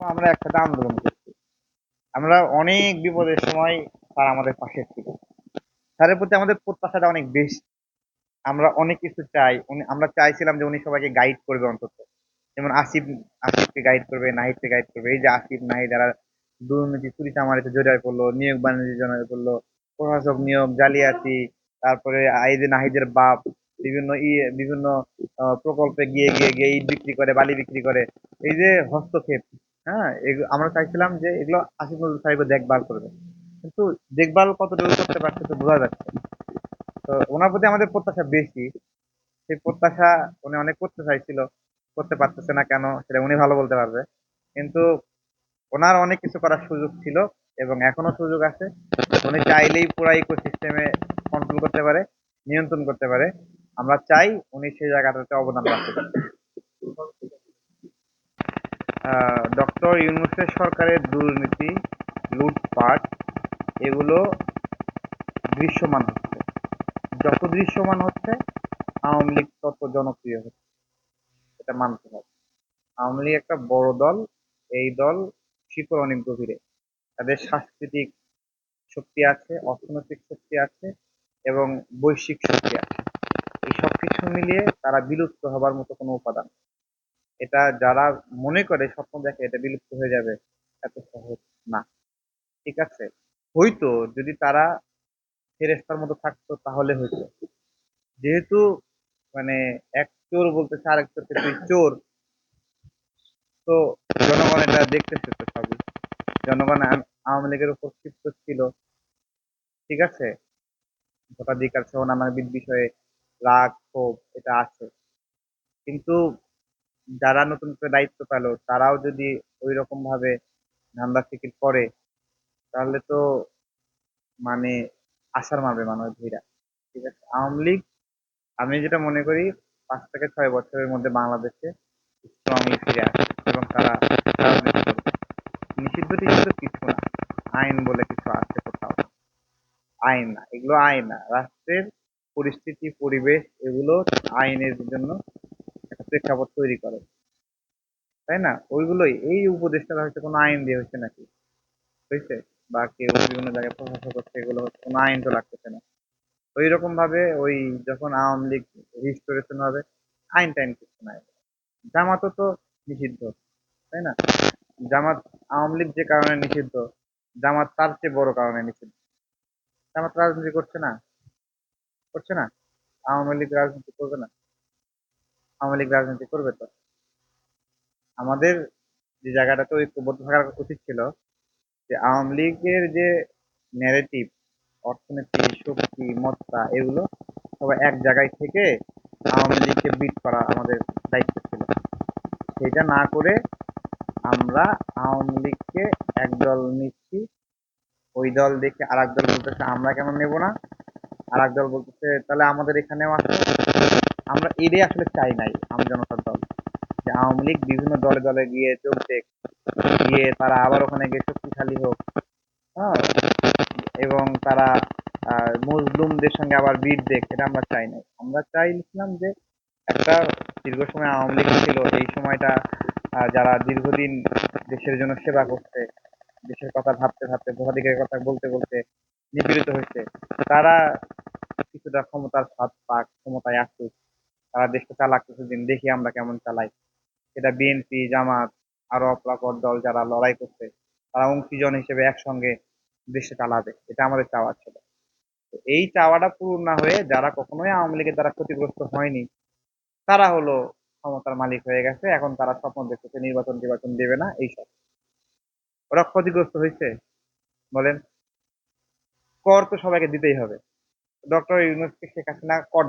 আমরা একসাথে আন্দোলন করছি। আমরা অনেক বিপদের সময় স্যার আমাদের পাশে ছিল। স্যারের প্রতি আমাদের প্রত্যাশাটা অনেক বেশি। আমরা অনেক কিছু চাই। উনি, আমরা চাইছিলাম যে উনি সবাইকে গাইড করবে অন্তত। যেমন আসিফ, আসিফকে গাইড করবে, নাহিদকে গাইড করবে। এই যে আসিফ, নাহিদ এরা দুর্নীতি, চুরি চামারিতে জড়িয়ে পড়ল, নিয়োগ বাণিজ্য জড়িয়ে পড়ল, প্রশাসক নিয়োগ, জালিয়াতি, তারপরে যে নাহিদের বাপ, বিভিন্ন ই, বিভিন্ন প্রকল্পে গিয়ে গিয়ে গিয়ে ইট বিক্রি করে, বালি বিক্রি করে। এই যে হস্তক্ষেপ হ্যাঁ আমরা চাইছিলাম যে এগুলো আসিফ নজরুল সাহেব দেখভাল করবে কিন্তু দেখভাল কতটুকু করতে পারছে তো বোঝা যাচ্ছে তো ওনার প্রতি আমাদের প্রত্যাশা বেশি। সেই প্রত্যাশা উনি অনেক করতে চাইছিল, করতে পারতেছে না কেন সেটা উনি ভালো বলতে পারবে। কিন্তু ওনার অনেক কিছু করার সুযোগ ছিল এবং এখনও সুযোগ আছে। উনি চাইলেই পুরো ইকোসিস্টেমে কন্ট্রোল করতে পারে, নিয়ন্ত্রণ করতে পারে। আমরা চাই উনি সেই জায়গাটাতে অবদান রাখতে পারে। ডক্টর ইউনুসের সরকারের দুর্নীতি, লুটপাট, এগুলো দৃশ্যমান হচ্ছে। যত দৃশ্যমান হচ্ছে, আওয়ামী লীগ তত জনপ্রিয় হচ্ছে। এটা মানতে হবে। আওয়ামী লীগ একটা বড় দল, এই দল শিকড় অনেক গভীরে। তাদের সাংস্কৃতিক শক্তি আছে, অর্থনৈতিক শক্তি আছে, এবং বৈশ্বিক শক্তি আছে। এই সব কিছু মিলিয়ে তারা বিলুপ্ত হবার মতো কোনো উপাদান। এটা যারা মনে করে স্বপ্ন দেখে এটা বিলুপ্ত হয়ে যাবে, এত সহজ না। ঠিক আছে? হয়তো যদি তারা ফেরেস্তার মতো থাকতো, তাহলে হয়তো। যেহেতু মানে এক চোর বলতেছে, আরেক চোরকে তুই চোর। তো জনগণ এটা দেখতেছে তো সবই। জনগণ আওয়ামী লীগের উপর ক্ষিপ্ত ছিল। ঠিক আছে? ভোটাধিকার সহ নানাবিধ বিষয়ে রাগ, ক্ষোভ, এটা আছে। কিন্তু যারা নতুন করে দায়িত্ব পেল, তারাও যদি ওই রকম ভাবে ধান্দা ফিকির করে, তাহলে তো মানে আশার মারবে মানুষ ভিড়া। ঠিক আছে? আওয়ামী লীগ, আমি যেটা মনে করি, পাঁচ থেকে ছয় বছরের মধ্যে বাংলাদেশে স্ট্রংলি ফিরে আসে এবং তারা নিষিদ্ধ টিষিদ্ধ কিছু না। আইন বলে কিছু আছে কোথাও। আইন না, এগুলো আইন না। রাষ্ট্রের পরিস্থিতি, পরিবেশ, এগুলো আইনের জন্য প্রেক্ষাপট তৈরি করে। তাই না? ওইগুলোই। এই উপদেশটা হচ্ছে কোনো আইন দিয়ে হচ্ছে নাকি? হয়েছে? বা কেউ বিভিন্ন জায়গায় প্রশাসক হচ্ছে এগুলো হচ্ছে কোনো আইন তো লাগতেছে না। ওই রকম ভাবে ওই যখন আওয়ামী লীগ রিস্টোরেশন হবে, আইন টাইন কিছু নাই। জামাতও তো নিষিদ্ধ, তাই না? জামাত, আওয়ামী লীগ যে কারণে নিষিদ্ধ, জামাত তার চেয়ে বড় কারণে নিষিদ্ধ। জামাত রাজনীতি করছে না? করছে না? আওয়ামী লীগ রাজনীতি করবে না? আওয়ামী লীগ রাজনীতি করবে তো? আমাদের যে জায়গাটাতে ঐক্যবদ্ধ থাকার উচিত ছিল যে আওয়ামী লীগের যে ন্যারেটিভ অর্থনীতি, শক্তি, মত্তা, এগুলো সবাই এক জায়গায় থেকে আওয়ামী লীগকে বিট করা আমাদের দায়িত্ব ছিল। সেটা না করে আমরা আওয়ামী লীগকে একদল নিচ্ছি, ওই দল দেখে আর দল বলতেছে, আমরা কেন নেব না? আর দল বলতেছে, তাহলে আমাদের এখানেও আসো। আমরা এটাই আসলে চাই নাই, আম জনতার দল। যে আওয়ামী লীগ বিভিন্ন দলে দলে গিয়ে যোগ দেখ গিয়ে তারা আবার ওখানে গিয়ে শক্তিশালী হোক হ্যাঁ? এবং তারা মজলুমদের সঙ্গে আবার বিট দেখ এটা আমরা চাই নাই। আমরা চাইছিলাম যে একটা দীর্ঘ সময় আওয়ামী লীগ ছিল, এই সময়টা যারা দীর্ঘদিন দেশের জন্য সেবা করছে, দেশের কথা ভাবতে ভাবতে, ভোটাধিকারের কথা বলতে বলতে নিপীড়িত হয়েছে, তারা কিছুটা ক্ষমতার স্বাদ পাক, ক্ষমতায় আসুক। তারা দেশটা চালাক কিছুদিন দেখি আমরা কেমন চালাই। সেটা বিএনপি জামাত, আরও অপরাপর দল যারা লড়াই করছে, তারা অংশীজন হিসেবে একসঙ্গে দেশে চালাবে। এটা আমাদের চাওয়া ছিল। এই চাওয়াটা পূরণ না হয়ে যারা কখনোই আওয়ামী লীগের দ্বারা ক্ষতিগ্রস্ত হয়নি, তারা হলো ক্ষমতার মালিক হয়ে গেছে। এখন তারা স্বপ্ন দেখতেছে নির্বাচন নির্বাচন দেবে না এইসব ওরা ক্ষতিগ্রস্ত হয়েছে। বলেন, কর তো সবাইকে দিতেই হবে। ডক্টর ইউনুসকে শেখ হাসিনা কর